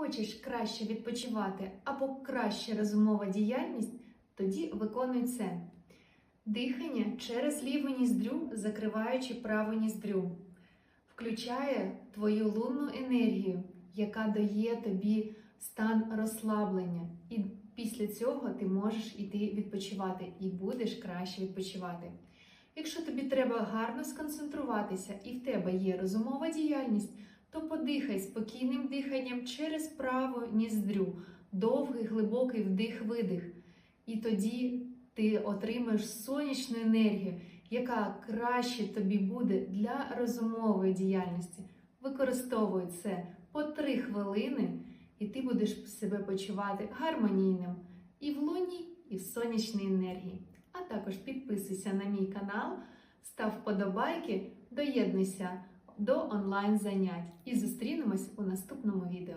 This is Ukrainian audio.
Хочеш краще відпочивати або краще розумова діяльність, тоді виконуй це. Дихання через ліву ніздрю, закриваючи праву ніздрю, включає твою лунну енергію, яка дає тобі стан розслаблення. І після цього ти можеш іти відпочивати і будеш краще відпочивати. Якщо тобі треба гарно сконцентруватися і в тебе є розумова діяльність, то подихай спокійним диханням через праву ніздрю, довгий глибокий вдих-видих. І тоді ти отримаєш сонячну енергію, яка краще тобі буде для розумової діяльності. Використовуй це по 3 хвилини, і ти будеш себе почувати гармонійним і в лунній, і в сонячній енергії. А також підписуйся на мій канал, став вподобайки, доєднуйся до онлайн занять і зустрінемось у наступному відео.